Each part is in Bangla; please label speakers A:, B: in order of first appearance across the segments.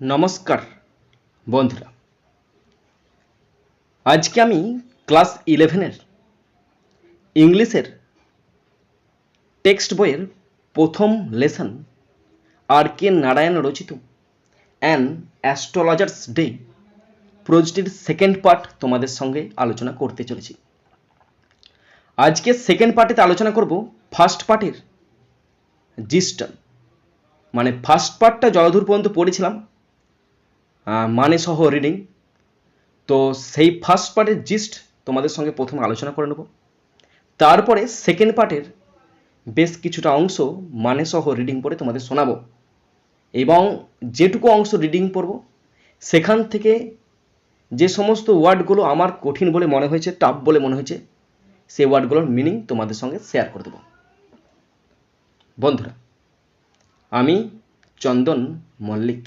A: নমস্কার, বন্ধুরা। আজকে আমি ক্লাস ইলেভেনের ইংলিশের টেক্সট বইয়ের প্রথম লেসন আর কে নারায়ণ রচিত অ্যান অ্যাস্ট্রোলজার্স ডে প্রোজটির সেকেন্ড পার্ট তোমাদের সঙ্গে আলোচনা করতে চলেছি। আজকে সেকেন্ড পার্টিতে আলোচনা করব ফার্স্ট পার্টের জিস্টন মানে ফার্স্ট পার্টটা যতদূর পর্যন্ত পড়েছিলাম মানে সহ রিডিং তো সেই ফার্স্ট পার্টের জিস্ট তোমাদের সঙ্গে প্রথমে আলোচনা করে নেব। তারপরে সেকেন্ড পার্টের বেশ কিছুটা অংশ মানে সহ রিডিং পড়ে তোমাদের শোনাবো। এবং যেটুকু অংশ রিডিং পড়ব, সেখান থেকে যে সমস্ত ওয়ার্ডগুলো আমার কঠিন বলে মনে হয়েছে টাফ বলে মনে হয়েছে, সেই ওয়ার্ডগুলোর মিনিং তোমাদের সঙ্গে শেয়ার করে দেবো। বন্ধুরা, আমি চন্দন মল্লিক।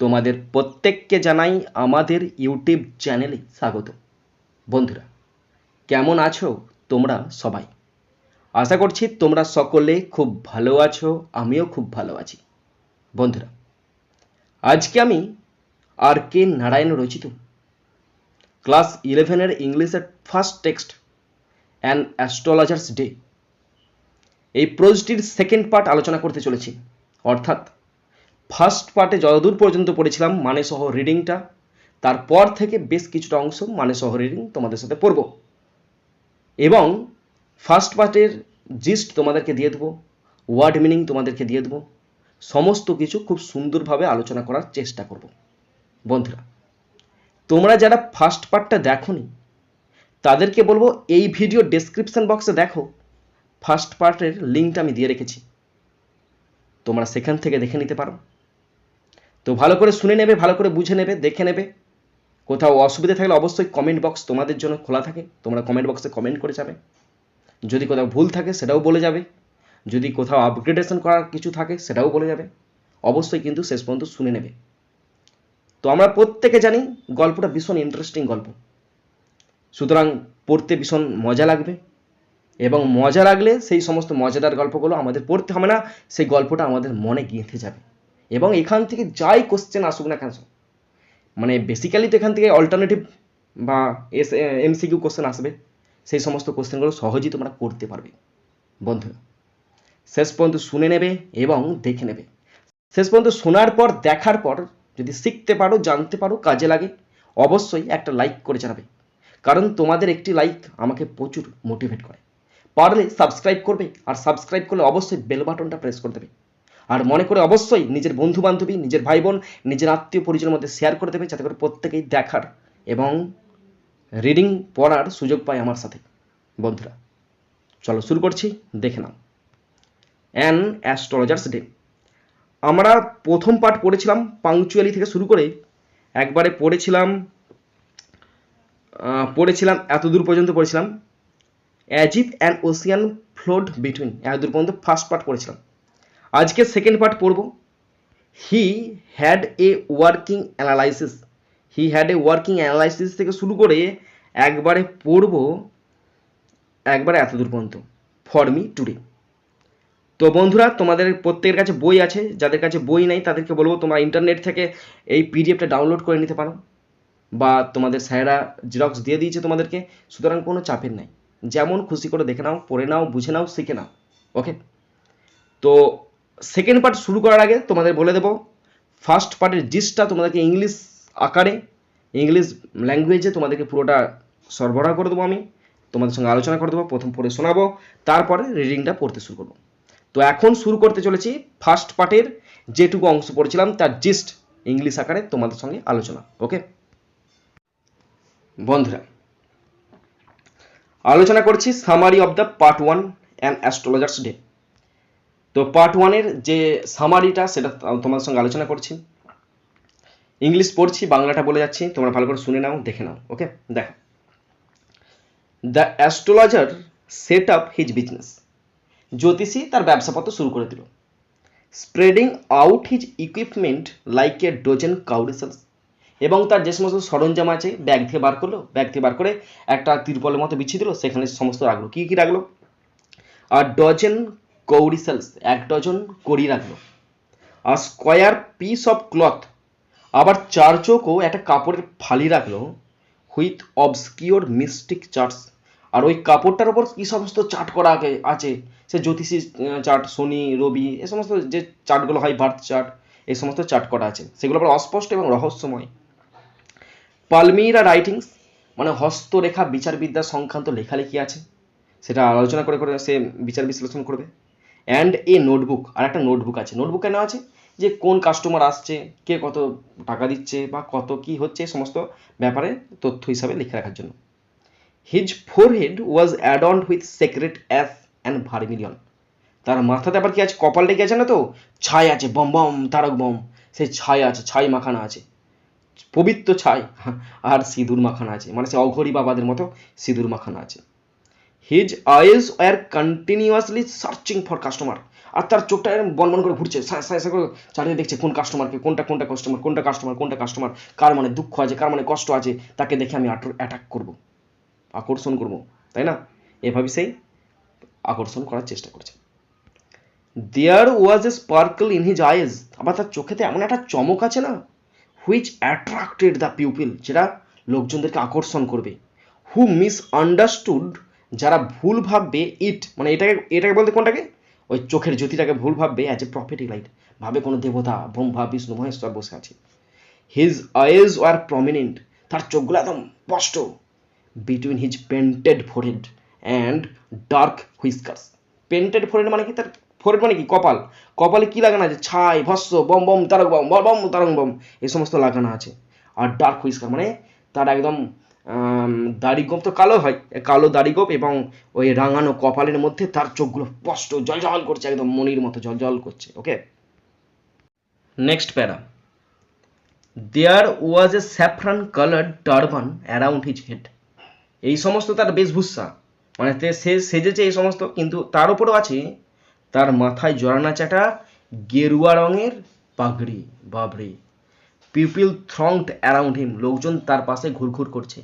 A: তোমাদের প্রত্যেককে জানাই আমাদের ইউটিউব চ্যানেলে স্বাগত। বন্ধুরা, কেমন আছো তোমরা সবাই? আশা করছি তোমরা সকলে খুব ভালো আছো, আমিও খুব ভালো আছি। বন্ধুরা, আজকে আমি আর কে নারায়ণ রচিত ক্লাস ইলেভেনের ইংলিশের first text and astrologer's day এই প্রোজটির সেকেন্ড পার্ট আলোচনা করতে চলেছি, অর্থাৎ ফার্স্ট পার্টে যতদূর পর্যন্ত পড়েছিলাম মানে সহ রিডিংটা তারপর থেকে বেশ কিছুটা অংশ মানে সহ রিডিং তোমাদের সাথে পড়ব। এবং ফার্স্ট পার্টের জিস্ট তোমাদেরকে দিয়ে দেবো ওয়ার্ড মিনিং তোমাদেরকে দিয়ে দেবো, সমস্ত কিছু খুব সুন্দরভাবে আলোচনা করার চেষ্টা করব। বন্ধুরা, তোমরা যারা ফার্স্ট পার্টটা দেখোনি, তাদেরকে বলব এই ভিডিও ডেসক্রিপশন বক্সে দেখো ফার্স্ট পার্টের লিঙ্কটা আমি দিয়ে রেখেছি। তোমরা সেখান থেকে দেখে নিতে পারো। তো ভালো করে শুনে নেবে, ভালো করে বুঝে নেবে, দেখে নেবে। কোথাও অসুবিধা থাকলে অবশ্যই কমেন্ট বক্স তোমাদের জন্য খোলা থাকে। তোমরা কমেন্ট বক্সে কমেন্ট করে যাবে। যদি কোথাও ভুল থাকে সেটাও বলে যাবে। যদি কোথাও আপগ্রেডেশন করার কিছু থাকে সেটাও বলে যাবে। অবশ্যই কিন্তু শেষ পর্যন্ত শুনে নেবে। তো আমরা প্রত্যেকে জানি গল্পটা ভীষণ ইন্টারেস্টিং গল্প। সুতরাং পড়তে ভীষণ মজা লাগবে। এবং মজা লাগলে সেই সমস্ত মজাদার গল্পগুলো আমাদের পড়তে হবে না। সেই গল্পটা আমাদের মনে গেঁথে যাবে। এবং এখান থেকে যাই কোশ্চেন আসুক না কেন মানে বেসিক্যালি তো এখান থেকে অল্টারনেটিভ বা এস এমসিকিউ কোশ্চেন আসবে। সেই সমস্ত কোশ্চেনগুলো সহজেই তোমরা করতে পারবে। বন্ধুরা, শেষ পর্যন্ত শুনে নেবে এবং দেখে নেবে। শেষ পর্যন্ত শোনার পর, দেখার পর যদি শিখতে পারো, জানতে পারো, কাজে লাগে, অবশ্যই একটা লাইক করে জানাবে। কারণ তোমাদের একটি লাইক আমাকে প্রচুর মোটিভেট করে। পারলে সাবস্ক্রাইব করবে, আর সাবস্ক্রাইব করলে অবশ্যই বেল বাটনটা প্রেস করে দেবে। আর মনে করে অবশ্যই নিজের বন্ধু বান্ধবী নিজের ভাই বোন নিজের আত্মীয় পরিজনের মধ্যে শেয়ার করে দেবে যাতে করে প্রত্যেকেই দেখার এবং রিডিং পড়ার সুযোগ পায় আমার সাথে। বন্ধুরা, চলো শুরু করছি, দেখে নাও। অ্যান অ্যাস্ট্রোলজার্স ডে আমরা প্রথম পার্ট পড়েছিলাম পাংচুয়ালি থেকে শুরু করে, একবারে পড়েছিলাম পড়েছিলাম এত দূর পর্যন্ত পড়েছিলাম। Egypt and ocean flowed between এত দূর পর্যন্ত ফার্স্ট পার্ট পড়েছিলাম। আজকে সেকেন্ড পার্ট পড়ব। He had a working analysis he had a working analysis থেকে শুরু করে একবারে পড়ব, একবারে এত দূর পর্যন্ত ফর মি টুডে তো বন্ধুরা, তোমাদের প্রত্যেকের কাছে বই আছে, যাদের কাছে বই নেই, তাদেরকে বলব তোমরা ইন্টারনেট থেকে এই পিডিএফটা ডাউনলোড করে নিতে পারো। বা তোমাদের স্যারেরা জেরক্স দিয়ে দিয়েছে তোমাদেরকে, সুতরাং কোনো চাপের নাই। যেমন খুশি করে দেখে নাও, পড়ে নাও, বুঝে নাও, শিখে নাও ওকে তো সেকেন্ড পার্ট শুরু করার আগে তোমাদের বলে দেবো ফার্স্ট পার্টের জিসটা তোমাদেরকে ইংলিশ আকারে ইংলিশ ল্যাঙ্গুয়েজে তোমাদেরকে পুরোটা সরবরাহ করে দেবো আমি। তোমাদের সঙ্গে আলোচনা করে দেবো, প্রথম পড়ে শোনাবো, তারপরে রিডিংটা পড়তে শুরু করব। তো এখন শুরু করতে চলেছি ফার্স্ট পার্টের যেটুকু অংশ পড়েছিলাম, তার জিস্ট ইংলিশ আকারে তোমাদের সঙ্গে আলোচনা ওকে বন্ধুরা, আলোচনা করছি summary of the part one and astrologer's day তো পার্ট ওয়ানের যে সামারিটা সেটা তোমাদের সঙ্গে আলোচনা করছি। ইংলিশ পড়ছি, বাংলাটা বলে যাচ্ছি, তোমরা ভালো করে শুনে নাও, দেখে নাও ওকে দেখো। The astrologer set up his business জ্যোতিষী তার ব্যবসাপত্র শুরু করে দিল। Spreading out his equipment like a dozen cowrie shells এবং তার যে সমস্ত সরঞ্জাম আছে ব্যাগ থেকে বার করল ব্যাগ থেকে বার করে একটা তিরপলের মতো বিছিয়ে দিল, সেখানে সমস্ত রাখল। কী কী রাখল? আর ডজন কৌরি সেলস এক ডজন কড়ি রাখল। আর স্কোয়ার পিস অফ ক্লথ আবার চার চোখও একটা কাপড়ের ফালি রাখল হুইথ অবসকিওর মিস্টিক চার্টস আর ওই কাপড়টার ওপর কি সমস্ত চার্ট করা আগে- আছে? সে জ্যোতিষী চার্ট শনি, রবি, এ সমস্ত যে চার্টগুলো হয় বার্থ চার্ট এই সমস্ত চার্ট করা আছে। সেগুলো আবার অস্পষ্ট এবং রহস্যময়। পালমিরা রাইটিংস মানে হস্তরেখা বিচারবিদ্যা সংক্রান্ত লেখালেখি আছে। সেটা আলোচনা করে করে সে বিচার বিশ্লেষণ করবে। অ্যান্ড এ নোটবুক আর একটা নোটবুক আছে। নোটবুক কেন আছে যে কোন কাস্টমার আসছে, কে কত টাকা দিচ্ছে বা কত কি হচ্ছে সমস্ত ব্যাপারে তথ্য হিসাবে লিখে রাখার জন্য। His forehead was adorned with sacred ash and vermilion তার মাথাতে আবার কি আছে? কপালটা কি আছে না তো? ছাই আছে, বম বম, তারক বম। সেই ছাই আছে, ছাই মাখানা আছে। পবিত্র ছাই, আর সিঁদুর মাখানা আছে। মানে সে অঘরি বাবাদের মতো সিঁদুর মাখানা আছে। His eyes were continuously searching for customer আর তার চোখটা এরম বন বন করে ঘুরছে করে চারিদিকে দেখছে, কোন কাস্টমারকে কোনটা কোনটা কাস্টমার কোনটা কাস্টমার কোনটা কাস্টমার কার মানে দুঃখ আছে, কার মানে কষ্ট আছে, তাকে দেখে আমি অ্যাটাক করব, আকর্ষণ করব, তাই না? এভাবে সেই আকর্ষণ করার চেষ্টা করছে। There was a sparkle in his eyes আবার তার চোখেতে এমন একটা চমক আছে না হুইচ অ্যাট্রাক্টেড দ্য পিউপিল যেটা লোকজনদেরকে আকর্ষণ করবে হু মিস আন্ডারস্টুড যারা ভুল ভাববে ইট মানে এটাকে এটাকে বলতে কোনটাকে? ওই চোখের জ্যোতিটাকে ভুল ভাববে অ্যাজ এ প্রফিটিক লাইট ভাবে কোনো দেবতা, ব্রহ্মা, বিষ্ণু, মহেশ্বর বসে আছে। হিজ আইজ আর প্রমিনেন্ট তার চোখগুলো একদম স্পষ্ট। Between his painted forehead and dark whiskers painted forehead মানে কি? তার ফোরেড মানে কি? কপাল। কপালে কি লাগানো আছে? ছাই ভস্য বম বম তারক বম বম বম তারক বম এই সমস্ত লাগানো আছে। আর ডার্ক হুইস্কার মানে তার একদম দাড়ি গোপ তো কালো হয়, কালো দাড়ি গোপ এবং ওই রাঙানো কপালের মধ্যে তার চোখগুলো স্পষ্ট জল জল করছে, একদম মনির মতো জল জল করছে okay next para. There was a saffron colour turban around his head এই সমস্ত তার বেশভূষা মানে সে সেজেছে এই সমস্ত, কিন্তু তার উপরেও আছে তার মাথায় জড়ানো একটা গেরুয়া রঙের পাগড়ি, বাবড়ি। পিপিল থ্রংড অ্যারাউন্ড হিম লোকজন তার পাশে ঘুরঘুর করছে।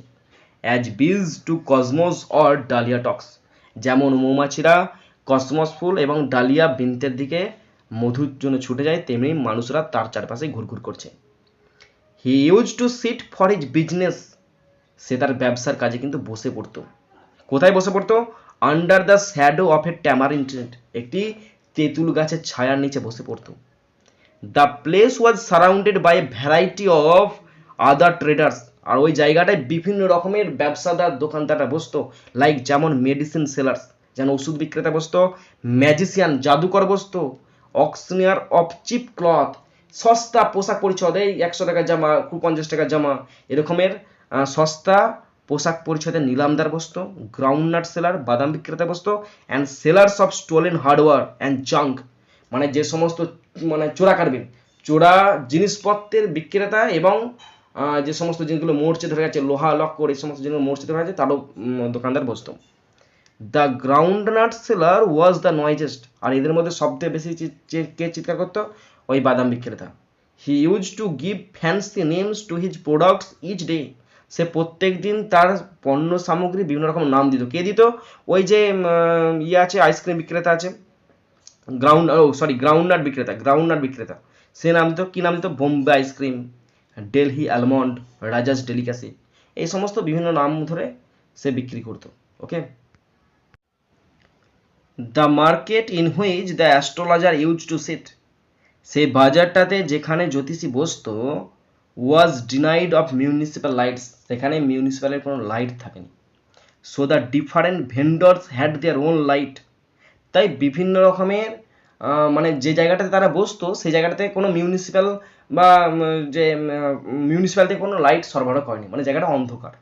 A: As bees to cosmos or dahlia stalks যেমন মৌমাছিরা কসমস ফুল এবং ডালিয়া বৃন্তের দিকে মধুর জন্য ছুটে যায়, তেমনি মানুষরা তার চারপাশে ঘুরঘুর করছে। He use to sit for his business সে তার ব্যবসার কাজে কিন্তু বসে পড়তো। কোথায় বসে পড়তো? Under the shadow of a ট্যামার tamarind একটি তেঁতুল গাছের ছায়ার নিচে বসে পড়তো। The place was surrounded by a variety of other traders আর ওই জায়গাটায় বিভিন্ন রকমের ব্যবসাদার দোকানদাররা বসতো লাইক যেমন মেডিসিন সেলার্স যেন ওষুধ বিক্রেতা বসতো ম্যাজিশিয়ান জাদুকর বসতো অক্সিনিয়ার অফ চিপ ক্লথ সস্তা পোশাক পরিচ্ছদ, এই একশো টাকার জামা পঞ্চাশ টাকার জামা, এরকমের সস্তা পোশাক পরিচ্ছদের নিলামদার বসতো গ্রাউন্ডনাট সেলার বাদাম বিক্রেতা বসতো and sellers of stolen hardware and junk মানে যে সমস্ত মানে চোরা কারবিন চোরা জিনিসপত্রের বিক্রেতা এবং যে সমস্ত জিনিসগুলো মোর্চে ধরে গেছে লোহা লক্কর এই সমস্ত জিনিসগুলো মোর্চে ধরে গেছে তারও দোকানদার বসতো the groundnut seller was the noisiest আর এদের মধ্যে সবচেয়ে বেশি কে চিৎকার করতো? ওই বাদাম বিক্রেতা। He use to give fancy names to his products each day সে প্রত্যেক দিন তার পণ্য সামগ্রী বিভিন্ন রকম নাম দিত। কে দিত? ওই যে ইয়ে আছে আইসক্রিম বিক্রেতা আছে। গ্রাউন্ড ও সরি গ্রাউন্ড নাট বিক্রেতা গ্রাউন্ড নাট বিক্রেতা। সে নাম দিত, কি নাম দিত? Bombay ice cream Delhi almond Raja's delicacy, এই সমস্ত বিভিন্ন নাম ধরে সে বিক্রি করতো okay the market in which the astrologer use to sit সেই বাজারটাতে যেখানে জ্যোতিষী বসতো was denied of municipal lights সেখানে মিউনিসিপ্যালের কোনো লাইট থাকেনি। So the different vendors had their own light তাই বিভিন্ন রকমের মানে যে জায়গাটাতে তারা বসতো, সেই জায়গাটাতে কোনো মিউনিসিপ্যাল বা যে মিউনিসিপ্যাল থেকে কোনো লাইট সরবরাহ করেনি মানে জায়গাটা অন্ধকার।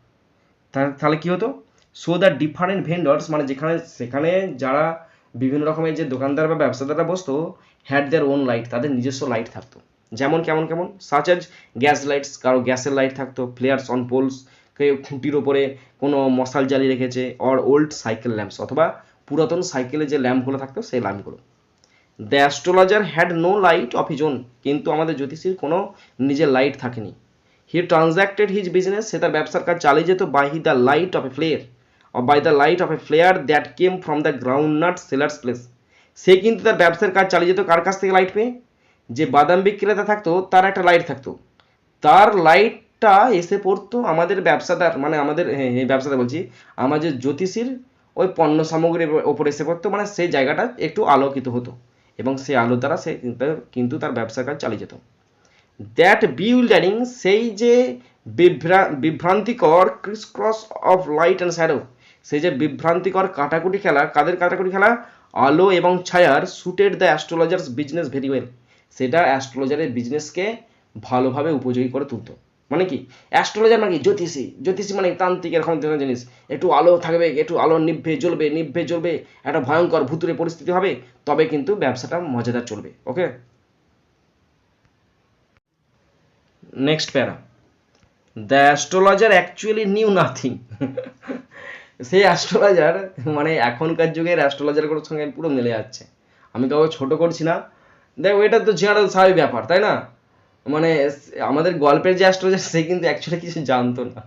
A: তাহলে কি হতো? সো দ্য ডিফারেন্ট ভেন্ডর্স মানে যেখানে, সেখানে যারা বিভিন্ন রকমের যে দোকানদার বা ব্যবসাদাররা বসতো হ্যাড দেয়ার ওন লাইট তাদের নিজস্ব লাইট থাকতো। যেমন কেমন কেমন? সাচ আজ গ্যাস লাইটস কারও গ্যাসের লাইট থাকতো ফ্লেয়ার্স অন পোলস কেউ খুঁটির ওপরে কোনো মশাল জ্বালিয়ে রেখেছে অর ওল্ড সাইকেল ল্যাম্পস অথবা পুরাতন সাইকেলে যে ল্যাম্পগুলো থাকতো, সেই ল্যাম্পগুলো the astrologer had no light of his own কিন্তু আমাদের জ্যোতিষীর কোনো নিজের লাইট থাকেনি। হি ট্রানজ্যাক্টেড হিজ বিজনেস সে তার ব্যবসার কাজ চালিয়ে যেত by he the light of a flare or by the light of a flare that came from the groundnut sellers place সে কিন্তু তার ব্যবসার কাজ চালিয়ে যেত, কার কাছ থেকে লাইট পেয়ে? যে বাদাম বিক্রেতা থাকতো, তার একটা লাইট থাকতো। তার লাইটটা এসে পড়তো আমাদের ব্যবসাদার মানে আমাদের হ্যাঁ হ্যাঁ ব্যবসাদার বলছি, আমাদের জ্যোতিষীর ওই পণ্য সামগ্রীর ওপর এসে পড়তো মানে সেই জায়গাটা একটু আলোকিত হতো। এবং সেই আলো দ্বারা সে কিন্তু- তার ব্যবসার কাজ চালিয়ে যেত। দ্যাট বিউল্ডারিং সেই যে বিভ্রা, বিভ্রান্তিকর criss cross of light and shadow সেই যে বিভ্রান্তিকর কাটাকুটি খেলা, কাদের কাটাকুটি খেলা? আলো এবং ছায়ার suited the astrologer's business very well সেটা অ্যাস্ট্রোলজারের বিজনেসকে ভালোভাবে উপযোগী করে তুলতো। মানে কি? অ্যাস্ট্রোলজার মানে কি? জ্যোতিষী। জ্যোতিষী মানে তান্ত্রিক এরকম জিনিস। একটু আলো থাকবে, একটু আলো নিভে জ্বলবে নিভে জ্বলবে, একটা ভয়ঙ্কর ভুতুরে পরিস্থিতি হবে, তবে কিন্তু ব্যবসাটা মজাদার চলবে okay next para. The astrologer actually knew nothing সেই অ্যাস্ট্রোলজার মানে এখনকার যুগের অ্যাস্ট্রোলজারগুলোর সঙ্গে পুরো মিলে যাচ্ছে। আমি কাউকে ছোট করছি না। দেখ, এটা তো জেনারেল স্বাভাবিক ব্যাপার, তাই না? মানে আমাদের গল্পের যে অ্যাস্ট্রোলজার সে কিন্তু অ্যাকচুয়ালি কিছু জানতো না।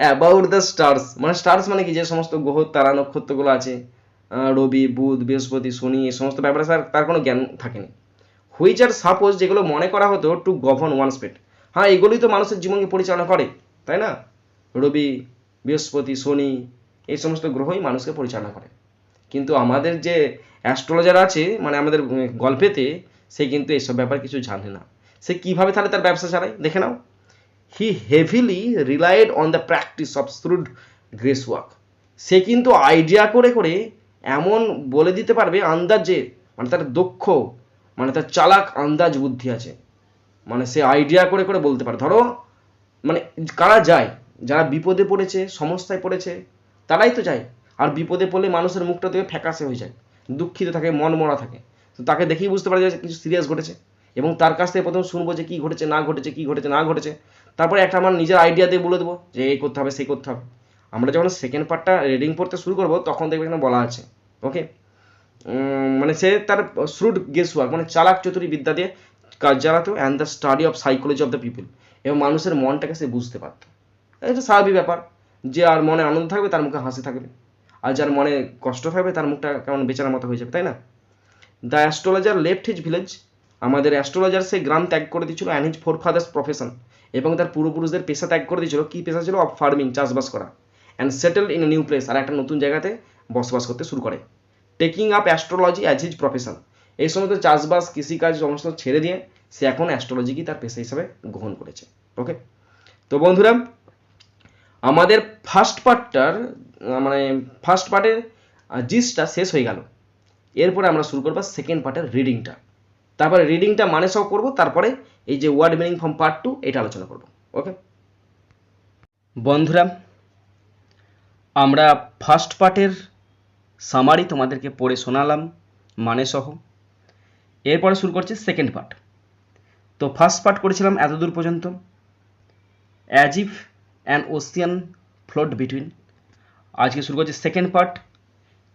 A: অ্যাবাউট দ্য স্টার্স মানে স্টার্স মানে কি? যে সমস্ত গ্রহ, তারা, নক্ষত্রগুলো আছে রবি, বুধ, বৃহস্পতি, শনি, এই সমস্ত ব্যাপারে স্যার তার কোনো জ্ঞান থাকেনি। হুইচ আর সাপোজ যেগুলো মনে করা হতো টু গভর্ন ওয়ান স্পেট হ্যাঁ এগুলোই তো মানুষের জীবনকে পরিচালনা করে, তাই না? রবি, বৃহস্পতি, শনি, এই সমস্ত গ্রহই মানুষকে পরিচালনা করে। কিন্তু আমাদের যে অ্যাস্ট্রোলজার আছে মানে আমাদের গল্পেতে সে কিন্তু এসব ব্যাপার কিছু জানে না। সে কীভাবে তাহলে তার ব্যবসা চালায়? দেখে নাও। He heavily relied on the practice of shrewd guess work সে কিন্তু আইডিয়া করে করে এমন বলে দিতে পারবে, আন্দাজে মানে তার দক্ষ মানে তার চালাক আন্দাজ বুদ্ধি আছে। মানে সে আইডিয়া করে করে বলতে পারে। ধরো মানে কারা যায়, যারা বিপদে পড়েছে, সমস্যায় পড়েছে, তারাই তো যায়। আর বিপদে পড়লে মানুষের মুখটা থেকে ফ্যাকাশে হয়ে যায়। দুঃখিত থাকে মন মরা থাকে। তো তাকে দেখেই বুঝতে পারা যায় কিছু সিরিয়াস ঘটেছে। এবং তার কাছ থেকে প্রথম শুনব যে কী ঘটেছে, না ঘটেছে, কী ঘটেছে, না ঘটেছে। তারপরে একটা আমার নিজের আইডিয়া দিয়ে বলে দেবো যে এই করতে হবে, সেই করতে হবে। আমরা যখন সেকেন্ড পার্টটা রিডিং পড়তে শুরু করব, তখন দেখবে এখানে বলা আছে। ওকে মানে সে তার শ্রুড গেস ওয়ার্ক মানে চালাক চতুরী বিদ্যা দিয়ে কাজ চালাতো and the study of psychology of the people এবং মানুষের মনটাকে সে বুঝতে পারতো। এটা স্বাভাবিক ব্যাপার। যে আর মনে আনন্দ থাকবে, তার মুখে হাসি থাকবে। আর যার মনে কষ্ট থাকবে, তার মুখটা কেমন বেচারার মতো হয়ে যাবে, তাই না? The astrologer left his village আমাদের অ্যাস্ট্রোলজার সেই গ্রাম ত্যাগ করে দিয়েছিল and his forefathers profession এবং তার পূর্বপুরুষদের পেশা ত্যাগ করে দিয়েছিল। কী পেশা ছিল? অফ ফার্মিং চাষবাস করা। And settled in a new place আর একটা নতুন জায়গাতে বসবাস করতে শুরু করে। Taking up astrology as his profession এই সমস্ত চাষবাস, কৃষিকাজ, সমস্ত ছেড়ে দিয়ে সে এখন অ্যাস্ট্রোলজিকেই তার পেশা হিসাবে গ্রহণ করেছে। ওকে তো বন্ধুরা, আমাদের ফার্স্ট পার্টটার মানে ফার্স্ট পার্টের জিসটা শেষ হয়ে গেল। এরপরে আমরা শুরু করব সেকেন্ড পার্টের রিডিংটা তারপরে রিডিংটা মানে সব করব, তারপরে এই যে word meaning from part two এটা আলোচনা করব ওকে বন্ধুরা, আমরা ফার্স্ট পার্টের সামারি তোমাদেরকে পড়ে শোনালাম মানে সহ। এরপরে শুরু করছি সেকেন্ড পার্ট তো ফার্স্ট পার্ট করেছিলাম এতদূর পর্যন্ত। As if an ocean float between আজকে শুরু করছি সেকেন্ড পার্ট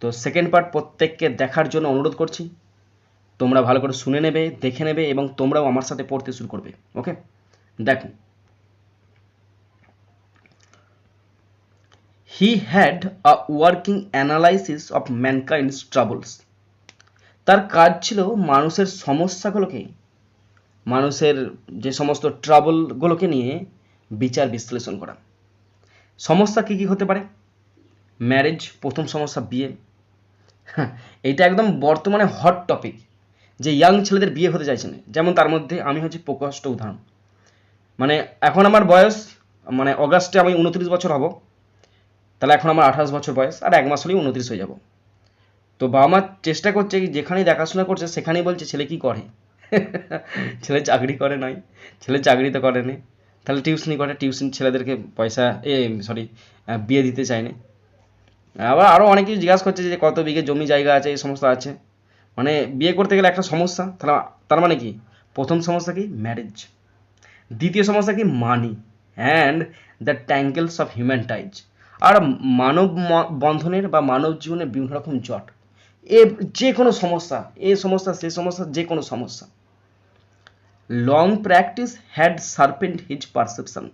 A: তো সেকেন্ড পার্ট প্রত্যেককে দেখার জন্য অনুরোধ করছি। তোমরা ভালো করে শুনে নেবে, দেখে নেবে এবং তোমরাও আমার সাথে পড়তে শুরু করবে ওকে দেখো। He had a working analysis of mankind's troubles তার কাজ ছিল মানুষের সমস্যাগুলোকে, মানুষের যে সমস্ত ট্রাবলগুলোকে নিয়ে বিচার বিশ্লেষণ করা। সমস্যা কী কী হতে পারে? ম্যারেজ প্রথম সমস্যা বিয়ে। হ্যাঁ এটা একদম বর্তমানে হট টপিক যে ইয়াং ছেলেদের বিয়ে হতে চাইছে না। যেমন তার মধ্যে আমি হচ্ছি প্রকাষ্ট উদাহরণ। মানে এখন আমার বয়স মানে অগাস্টে আমি উনত্রিশ বছর হব, তাহলে এখন আমার আঠাশ বছর বয়স, আর এক মাস হলেই উনত্রিশ হয়ে যাব। তো বাবা মা চেষ্টা করছে যেখানেই দেখাশোনা করছে, সেখানেই বলছে, ছেলে কি করে? ছেলে চাকরি করে নাই, ছেলে চাকরি তো করে নি। তাহলে টিউশনি করে টিউশন ছেলেদেরকে পয়সা, এ সরি বিয়ে দিতে চায় না। আবার আরও অনেক কিছু জিজ্ঞাসা করছে যে কত বিঘে জমি জায়গা আছে, এই সমস্ত আছে। মানে বিয়ে করতে গেলে একটা সমস্যা, তাহলে তার মানে কি? প্রথম সমস্যা কি? ম্যারেজ দ্বিতীয় সমস্যা কি? Money and the tangles of human ties আর মানব বন্ধনের বা মানব জীবনের বিভিন্ন রকম জট। এ যে কোনো সমস্যা, এ সমস্যা, সে সমস্যা, যে কোনো সমস্যা। Long practice had sharpened his perception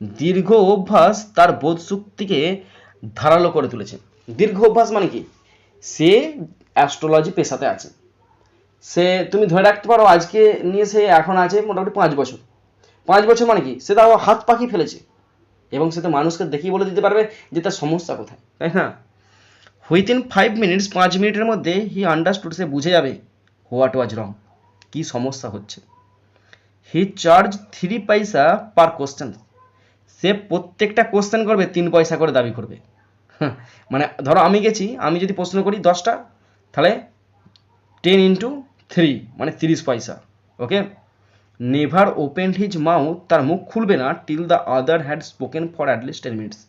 A: দীর্ঘ অভ্যাস তার বোধ শক্তিকে ধারালো করে তুলেছে। দীর্ঘ অভ্যাস মানে কি? সে অ্যাস্ট্রোলজি পেশাতে আছে। সে, তুমি ধরে রাখতে পারো, আজকে নিয়ে সে এখন আছে মোটামুটি পাঁচ বছর। পাঁচ বছর মানে কি? সে তাও হাত পাখি ফেলেছে। এবং সে তো মানুষকে দেখেই বলে দিতে পারবে যে তার সমস্যা কোথায়, তাই না? উইথিন ফাইভ মিনিটস পাঁচ মিনিটের মধ্যে হি আন্ডারস্টুড সে বুঝে যাবে হোয়াট ওয়াজ রং কী সমস্যা হচ্ছে। হি চার্জ থ্রি পয়সা পার কোশ্চেন সে প্রত্যেকটা কোশ্চেন করবে, তিন পয়সা করে দাবি করবে। মানে ধরো আমি গেছি, আমি যদি প্রশ্ন করি দশটা, তাহলে টেন ইন্টু থ্রি মানে তিরিশ পয়সা okay never open his mouth, তার মুখ খুলবে না till the other had spoken for at least ten minutes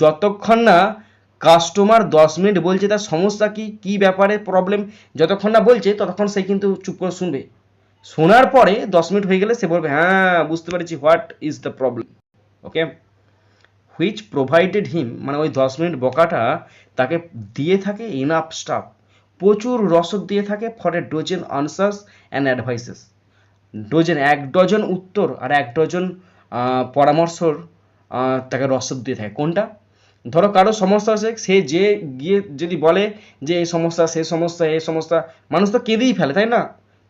A: যতক্ষণ না কাস্টমার দশ মিনিট বলছে তার সমস্যা কি কি ব্যাপারে প্রবলেম যতক্ষণ না বলছে, ততক্ষণ সে কিন্তু চুপ করে শুনবে। শোনার পরে দশ মিনিট হয়ে গেলে সে বলবে হ্যাঁ বুঝতে পেরেছি what is the problem okay which provided him মানে ওই দশ মিনিট বকাটা তাকে দিয়ে থাকে ইনাফ স্টাফ প্রচুর রসদ দিয়ে থাকে for a dozen answers and advices dozen এক ডজন উত্তর আর এক ডজন পরামর্শর তাকে রসদ দিয়ে থাকে। কোনটা? ধরো কারও সমস্যা আছে, সে যে গিয়ে যদি বলে যে এই সমস্যা, সে সমস্যা এই সমস্যা, মানুষ তো কেঁদেই ফেলে, তাই না?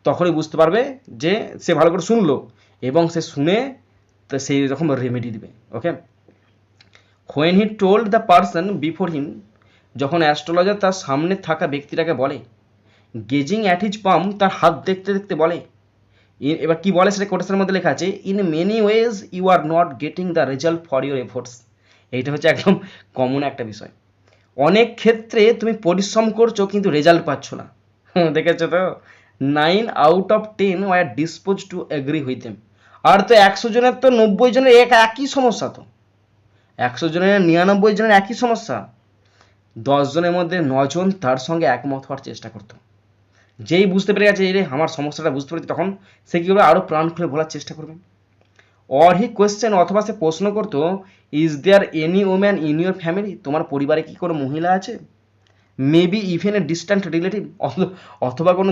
A: তখনই বুঝতে পারবে যে সে ভালো করে শুনলো এবং সে শুনে তা সেই রকম রেমেডি দিবে okay when he told the person before him যখন অ্যাস্ট্রোলজার তার সামনে থাকা ব্যক্তিটাকে বলে গেজিং অ্যাট হিজ পাম তার হাত দেখতে দেখতে বলে এবার কি বলে সেটা কোটেশনের মধ্যে লেখা আছে in many ways you are not getting the result for your efforts এইটা হচ্ছে একদম কমন একটা বিষয়। অনেক ক্ষেত্রে তুমি পরিশ্রম করছ কিন্তু রেজাল্ট পাচ্ছ না। দেখেছ তো? Nine out of ten were dispose to agree with them আর তো একশো জনের তো নব্বই জনের এক একই সমস্যা তো। একশো জনের নিরানব্বই জনের একই সমস্যা। জনের মধ্যে নজন তার সঙ্গে একমত হওয়ার চেষ্টা করতো। যেই বুঝতে পেরে গেছে রে, আমার সমস্যাটা বুঝতে পেরেছি, তখন সে কী করবে? আরও প্রাণ খুলে বলার চেষ্টা করবে। অর হি কোয়েশ্চেন অথবা সে প্রশ্ন করতো is there any woman in your family তোমার পরিবারে কি কোনো মহিলা আছে? Maybe even a distant relative অথবা কোনো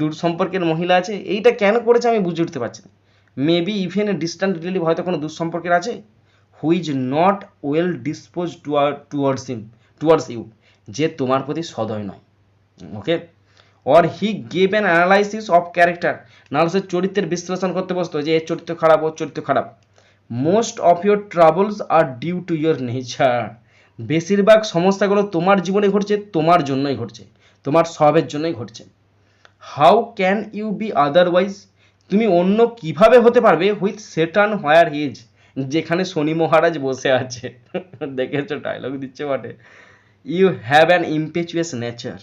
A: দূর সম্পর্কের মহিলা আছে? এইটা কেন করেছে আমি বুঝে উঠতে পারছি না। Maybe even a distant relative হয়তো কোনো দূর সম্পর্কের আছে? Who's not well disposed towards him towards you যে তোমার প্রতি সদয় নয়। Okay or he gave an analysis of character নাহলে সে চরিত্রের বিশ্লেষণ করতে বসতো যে এর চরিত্র খারাপ ওর চরিত্র খারাপ। Most of your troubles are due to your nature বেশিরভাগ সমস্যাগুলো তোমার জীবনে ঘটছে, তোমার জন্যই ঘটছে, তোমার স্বভাবের জন্যই ঘটছে। How can you be otherwise তুমি অন্য কীভাবে হতে পারবে উইথ সেটান হোয়ার হিজ যেখানে শনি মহারাজ বসে আছে। দেখেছ ডায়লগ দিচ্ছে বটে। You have an impetuous nature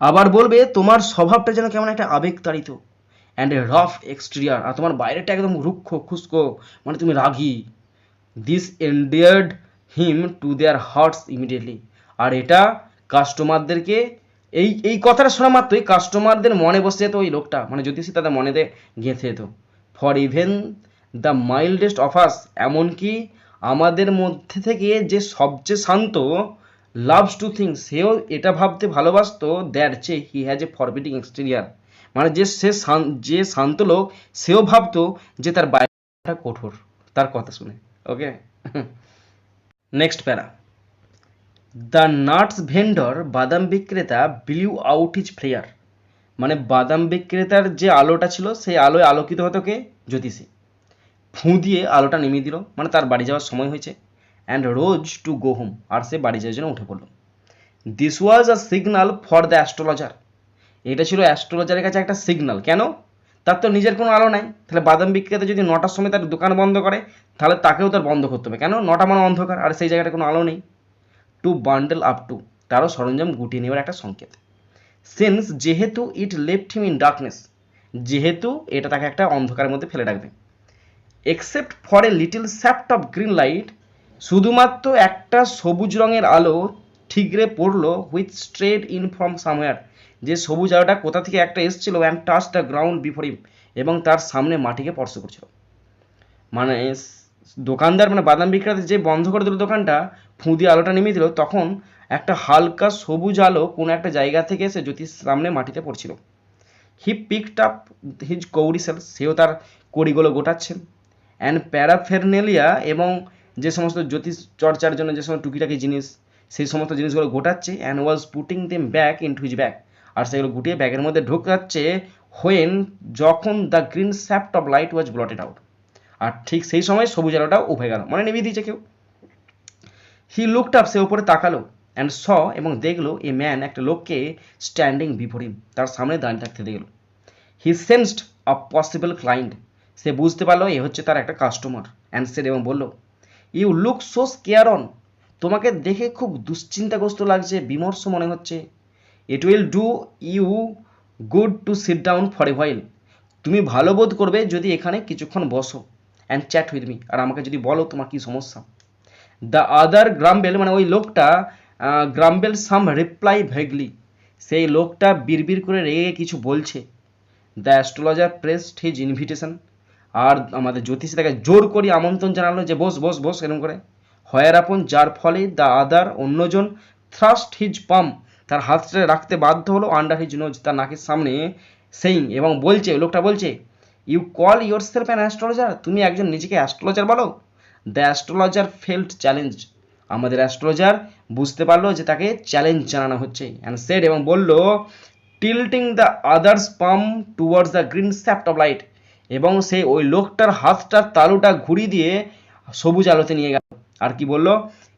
A: আবার বলবে, তোমার স্বভাবটা যেন কেমন একটা আবেগতাড়িত অ্যান্ড এ রাফ এক্সটেরিয়ার আর তোমার বাইরেটা একদম রুক্ষ, খুস্কো মানে তুমি রাগী। This endeared him to their hearts immediately আর এটা কাস্টমারদেরকে এই এই কথাটা শোনা মাত্রই কাস্টমারদের মনে বসে যেত ওই লোকটা। মানে জ্যোতিষী তাদের মনেতে গেঁথে যেত। For even the mildest of us, এমনকি আমাদের মধ্যে থেকে যে সবচেয়ে শান্ত লাভস টু থিঙ্ক সেও এটা ভাবতে ভালোবাসতো দ্যার চেয়ে he has a forbidding exterior মানে যে সে যে শান্ত লোক, সেও ভাবতো যে তার বাইরেটা কঠোর, তার কথা শুনে okay next para. The nuts vendor, বাদাম বিক্রেতা ব্লিউ আউট হিজ ফ্লেয়ার মানে বাদাম বিক্রেতার যে আলোটা ছিল, সেই আলোয় আলোকিত হতো কে? জ্যোতিষী। ফুঁ দিয়ে আলোটা নিমিয়ে দিল। মানে তার বাড়ি যাওয়ার সময় হয়েছে। And rose to go home আর সে বাড়ি যাওয়ার জন্য উঠে পড়ল। This was a signal for the astrologer এটা ছিল অ্যাস্ট্রোলজারের কাছে একটা সিগনাল কেন? তার তো নিজের কোনো আলো নাই। তাহলে বাদাম বিক্রেতা যদি নটার সময় তার দোকান বন্ধ করে, তাহলে তাকেও তার বন্ধ করতে হবে। কেন? নটা মানে অন্ধকার, আর সেই জায়গাটা কোনো আলো নেই। টু বান্ডেল আপ টু তারও সরঞ্জাম গুটিয়ে নেওয়ার একটা সংকেত। সিন্স যেহেতু it left him in darkness যেহেতু এটা তাকে একটা অন্ধকারের মধ্যে ফেলে রাখবে। Except for a little shaft of green light শুধুমাত্র একটা সবুজ রঙের আলো ঠিকরে পড়ল which strayed in from somewhere যে সবুজ আলোটা কোথা থেকে একটা এসেছিল and touch the ground before him এবং তার সামনে মাটিকে স্পর্শ করছিল। মানে দোকানদার মানে বাদাম বিক্রেতা যে বন্ধ করে দিল দোকানটা, ফুঁদি আলোটা নেমে দিল, তখন একটা হালকা সবুজ আলো কোনো একটা জায়গা থেকে এসে জ্যোতিষ সামনে মাটিতে পড়ছিল। He picked up his cowrie shell, সেও তার কড়িগুলো গোটাচ্ছেন। অ্যান্ড প্যারাফেরনেলিয়া এবং যে সমস্ত জ্যোতিষ চর্চার জন্য যে সমস্ত টুকিটাকি জিনিস, সেই সমস্ত জিনিসগুলো গোটাচ্ছে and was putting them back in his bag আর সেগুলো গুটিয়ে ব্যাগের মধ্যে ঢুকাচ্ছে হোয়েন যখন the green shaft of light was blotted out আর ঠিক সেই সময় সবুজ আলোটাও উভে গেল। মানে নিভিয়ে দিয়েছে কেউ। হি লুকড আপ সে উপরে তাকালো অ্যান্ড স এবং দেখল এ ম্যান একটা লোককে স্ট্যান্ডিং বিফোর হিম তার সামনে দাঁড়িয়ে থাকতে দেখল। He sensed a possible client সে বুঝতে পারল এ হচ্ছে তার একটা কাস্টমার অ্যান্ড সেড এবং বলল you look so careworn তোমাকে দেখে খুব দুশ্চিন্তাগ্রস্ত লাগছে, বিমর্ষ মনে হচ্ছে। It will do you good to sit down for a while তুমি ভালো বোধ করবে যদি এখানে কিছুক্ষণ বসো অ্যান্ড চ্যাট উইথ মি আর আমাকে যদি বলো তোমার কি সমস্যা। দ্য আদার গ্রাম্বেল মানে ওই লোকটা গ্রাম্বেল সাম রিপ্লাই ভেগলি সেই লোকটা বিড়বিড় করে রেগে কিছু বলছে। The astrologer pressed his invitation আর আমাদের জ্যোতিষী তাকে জোর করে আমন্ত্রণ জানালো যে বস বস বস এরকম করে। হয়ার আপন যার ফলে দ্য আদার অন্যজন থ্রাস্ট হিজ পাম্প তার হাতটা রাখতে বাধ্য হলো আন্ডার হিজ নোজ তার নাকের সামনে সেইং এবং বলছে লোকটা বলছে you call yourself an astrologer তুমি একজন নিজেকে অ্যাস্ট্রোলজার বলো? দ্য অ্যাস্ট্রোলজার ফেল্ড চ্যালেঞ্জ আমাদের অ্যাস্ট্রোলজার বুঝতে পারল যে তাকে চ্যালেঞ্জ জানানো হচ্ছে অ্যান্ড সেড এবং বলল tilting the other's pump towards the green shaft of light এবং সেই ওই লোকটার হাতটার তালুটা ঘুরিয়ে দিয়ে সবুজ আলোতে নিয়ে গেল। আর কি বলল?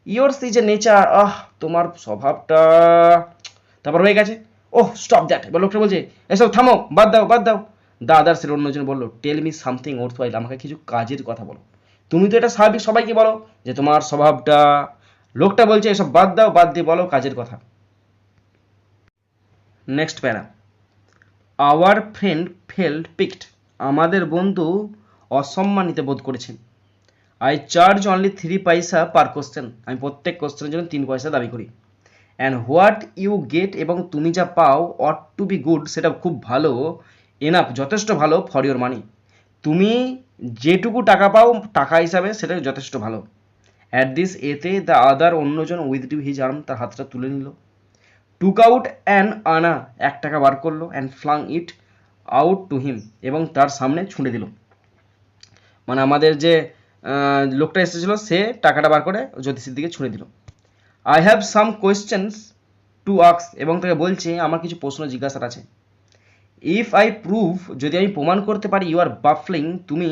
A: ইয়োর সি যে নেচার আহ, তোমার স্বভাবটা তারপর হয়ে গেছে। ওহ স্টপ দ্যাট এবার লোকটা বলছে এসব থামো, বাদ দাও বাদ দাও। দাদার আদার্সের অন্যজন বলল tell me something worthwhile আমাকে কিছু কাজের কথা বলো। তুমি তো এটা স্বাভাবিক সবাইকে বলো যে তোমার স্বভাবটা লোকটা বলছে, এসব বাদ দাও, বাদ দিয়ে বলো কাজের কথা। নেক্সট প্যারা। আওয়ার ফ্রেন্ড ফেল্ড পিকড আমাদের বন্ধু অসম্মানিত বোধ করেছেন। আই চার্জ অনলি থ্রি পয়সা পার কোশ্চেন আমি প্রত্যেক কোশ্চেনের জন্য তিন পয়সা দাবি করি। অ্যান্ড হোয়াট ইউ গেট এবং তুমি যা পাও অট টু বি গুড সেটা খুব ভালো এনাফ যথেষ্ট ভালো ফর ইওর মানি তুমি যেটুকু টাকা পাও টাকা হিসাবে সেটা যথেষ্ট ভালো। অ্যাট দিস এতে দ্য আদার অন্যজন উইথ ডিউ হিজ আর্ম তার হাতটা তুলে নিল। টুক আউট অ্যান্ড আনা এক টাকা বার করল and flung it out to him এবং তার সামনে ছুঁড়ে দিল। মানে আমাদের যে লোকটা এসেছিল, সে টাকাটা বার করে জ্যোতিষীর দিকে ছুঁড়ে দিল। I have some questions to আক্স এবং তাকে বলছে, আমার কিছু প্রশ্ন জিজ্ঞাসার আছে। ইফ আই প্রুভ যদি আমি প্রমাণ করতে পারি ইউ আর বাফলিং তুমি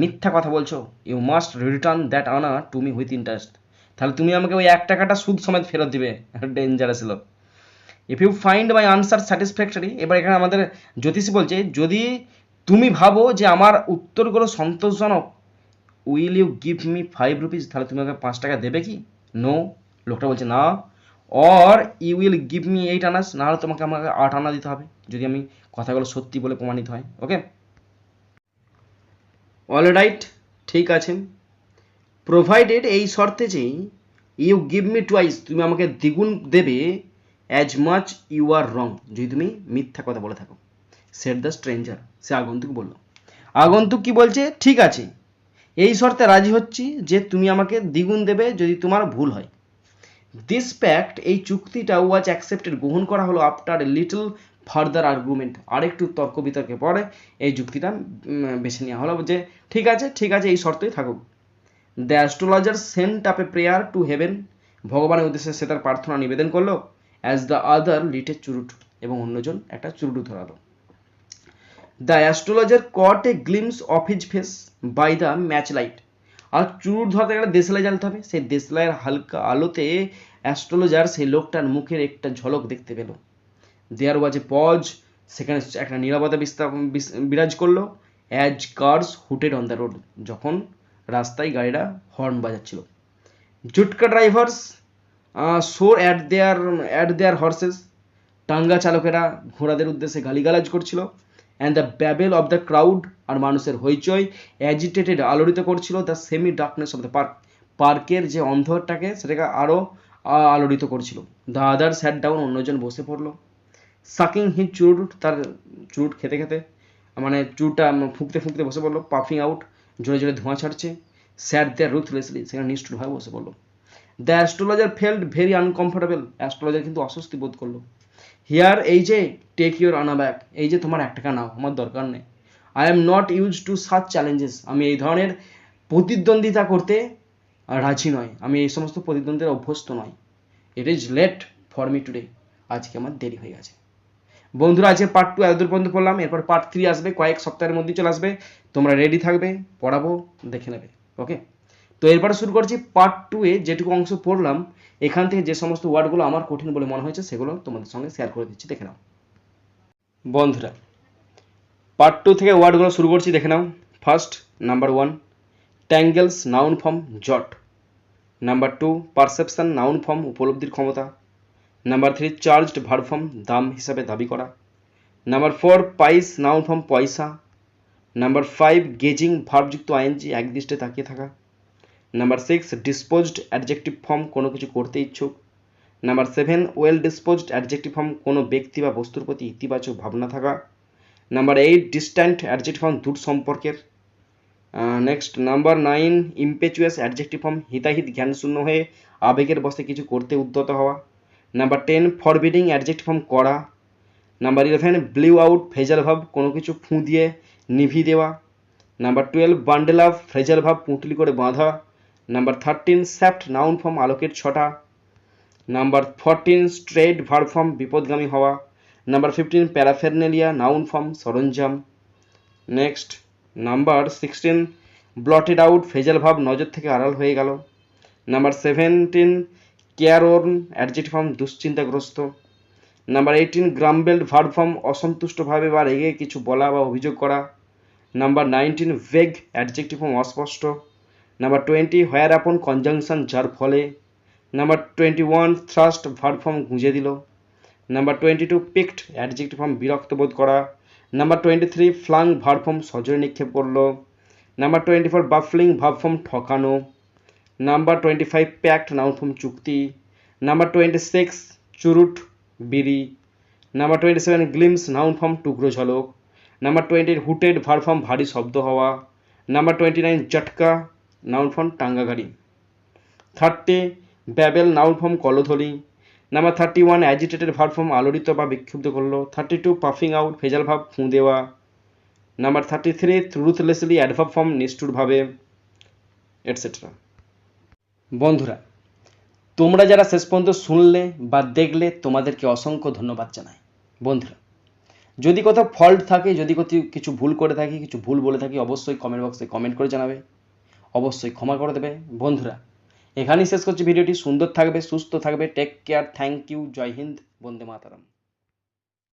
A: মিথ্যা কথা বলছো you must return that anna to me with interest তাহলে তুমি আমাকে ওই এক টাকাটা সুদ সমেত ফেরত দিবে ডেঞ্জারাস লোক। If you find my answer satisfactory এবার এখানে আমাদের জ্যোতিষী বলছে, যদি তুমি ভাবো যে আমার উত্তরগুলো সন্তোষজনক will you give me five rupees তাহলে তুমি আমাকে পাঁচ টাকা দেবে কি? নো লোকটা বলছে, না। Or you will give me eight annas, নাহলে তোমাকে আমাকে আট আনা দিতে হবে, যদি আমি কথাগুলো সত্যি বলে প্রমাণিত হয় ওকে অল রাইট ঠিক আছে। প্রোভাইডেড এই শর্তে যে ইউ গিভ মি টুয়াইস তুমি আমাকে দ্বিগুণ দেবে as much you are wrong যদি তুমি মিথ্যা কথা বলে থাকো। সেট দ্য স্ট্রেঞ্জার সে আগন্তুক বলল। আগন্তুক কি বলছে? ঠিক আছে। এই শর্তে রাজি হচ্ছি যে তুমি আমাকে দ্বিগুণ দেবে যদি তোমার ভুল হয়। দিস প্যাক্ট এই চুক্তিটা ওয়াজ অ্যাকসেপ্টেড গ্রহণ করা হলো আফটার লিটল ফার্দার আর্গুমেন্ট আরেকটু তর্ক বিতর্কে পরে এই যুক্তিটা বেছে নেওয়া হলো যে, ঠিক আছে ঠিক আছে, এই শর্তই থাকুক। The astrologer sent up a prayer to heaven ভগবানের উদ্দেশ্যে সে তার প্রার্থনা নিবেদন করল। অ্যাজ দ্য আদার লিটে চুরুট এবং অন্যজন একটা চুরুটু ধরালো। The astrologer caught a glimpse of his face by the match light আর চুরুট ধরতে গেলে দেশলাই জ্বালতে হবে। সেই দেশলাইয়ের হালকা আলোতে অ্যাস্ট্রোলজার সেই লোকটার মুখের একটা ঝলক দেখতে পেল। দেয়ার ওয়াজ এ পজ সেখানে একটা নিরাপত্তা বিস্তার বিরাজ করল। As cars hooted on the road যখন রাস্তায় গাড়িটা horn বাজাচ্ছিল। Jutka drivers swore at their at their horses tonga চালকেরা ঘোড়াদের উদ্দেশ্যে গালিগালাজ করছিল। And the babel of the crowd আর মানুষের হইচই অ্যাজিটেটেড আলোড়িত করছিল the semi darkness of the park পার্কের যে অন্ধকারটাকে সেটাকে আরও আলোড়িত করছিল। দ্য আদার স্যাট ডাউন অন্যজন বসে পড়ল। সাকিং হিজ চুরুট তার চুরুট খেতে খেতে মানে চুরুটটা ফুঁকতে ফুঁকতে বসে পড়ল। পাফিং আউট জোরে জোরে ধোঁয়া ছাড়ছে। স্যাট দেয়ার রুথলেসলি সেখানে নিষ্ঠুরভাবে বসে পড়ল। The astrologer felt very uncomfortable astrologer কিন্তু অস্বস্তি বোধ করল। হিয়ার এই যে টেক ইউর আনা ব্যাক এই যে, তোমার এক টাকা নাও, আমার দরকার নেই। I am not use to such challenges আমি এই ধরনের প্রতিদ্বন্দ্বিতা করতে রাজি নয় আমি এই সমস্ত প্রতিদ্বন্দ্বিতার অভ্যস্ত নয় it is late for me today আজকে আমার দেরি হয়ে গেছে। বন্ধুরা, আজকে পার্ট টু এতদূর পর্যন্ত পড়লাম। এরপর পার্ট থ্রি আসবে। কয়েক সপ্তাহের মধ্যেই চলে আসবে। তোমরা রেডি থাকবে, পড়াবো, দেখে নেবে। ওকে তো এরপরে শুরু করছি পার্ট টু এ যেটুকু অংশ পড়লাম, এখান থেকে যে সমস্ত ওয়ার্ডগুলো আমার কঠিন বলে মনে হয়েছে, সেগুলো তোমাদের সঙ্গে শেয়ার করে দিচ্ছি, দেখে নাও। বন্ধুরা পার্ট টু থেকে ওয়ার্ডগুলো শুরু করছি, দেখে নাও। First number one tangles noun form জট number two perception noun form উপলব্ধির ক্ষমতা. Number three charged verb form দাম হিসাবে দাবি করা. Number four pice noun form পয়সা. নাম্বার ফাইভ গেজিং ভার্বযুক্ত আইএনজি একদৃষ্টে তাকিয়ে থাকা. Number six disposed adjective form কোনো কিছু করতে ইচ্ছুক। Number seven well disposed adjective form কোনো ব্যক্তি বা বস্তুর প্রতি ইতিবাচক ভাবনা থাকা। Number eight distant adjective form দূর সম্পর্কের। Next number nine impetuous adjective form হিতাহিত জ্ঞানশূন্য হয়ে আবেগের বসে কিছু করতে উদ্যত হওয়া। Number ten forbidding adjective form করা number eleven blew out phrasal verb কোনো কিছু ফুঁ দিয়ে নিভি দেওয়া। Number twelve bundle off phrasal verb পুঁটলি করে বাঁধা। Number thirteen shaft noun form আলোকের ছটা number fourteen straight verb form বিপদগামী হওয়া number fifteen paraphernalia noun form সরঞ্জাম next number sixteen blotted out phrasal verb নজর থেকে আড়াল হয়ে গেল number seventeen careworn adjective form দুশ্চিন্তাগ্রস্ত number eighteen grumbled verb form অসন্তুষ্টভাবে বা রেগে কিছু বলা বা অভিযোগ করা number nineteen vague adjective form অস্পষ্ট number twenty whereupon conjunction যার ফলে number twenty one thrust verb form গুঁজে দিল number twenty two piqued adjective form বিরক্ত বোধ করা number twenty three flung verb form সজরে নিক্ষেপ করল number twenty four baffling verb form ঠকানো number twenty five pact noun form চুক্তি নাম্বার টোয়েন্টি সিক্স চুরুট বিড়ি number twenty seven glimpse noun form টুকরো ঝলক. নাম্বার টোয়েন্টি হুটেড ভার ফর্ম ভারী শব্দ হওয়া number twenty nine jutka noun form টাঙ্গা গাড়ি thirty, ব্যাবেল noun form কলধ্বনি number thirty one agitated verb form আলোড়িত বা বিক্ষুব্ধ করল। থার্টি টু, পাফিং আউট, ভেজাল ভাব, ফুঁ দেওয়া। Number thirty three, ruthlessly adverb form নিষ্ঠুরভাবে etcetera বন্ধুরা, তোমরা যারা শেষ পর্যন্ত শুনলে বা দেখলে, তোমাদেরকে অসংখ্য ধন্যবাদ জানাই। বন্ধুরা, যদি কোথাও ফল্ট থাকে, যদি কোথাও কিছু ভুল করে থাকি, কিছু ভুল বলে থাকি, অবশ্যই কমেন্ট বক্সে কমেন্ট করে জানাবে। অবশ্যই ক্ষমা করে দেবে। বন্ধুরা, এখানেই শেষ করছি ভিডিওটি। সুন্দর থাকবে, সুস্থ থাকবে। Take care thank you Jai Hind, Vande Mataram.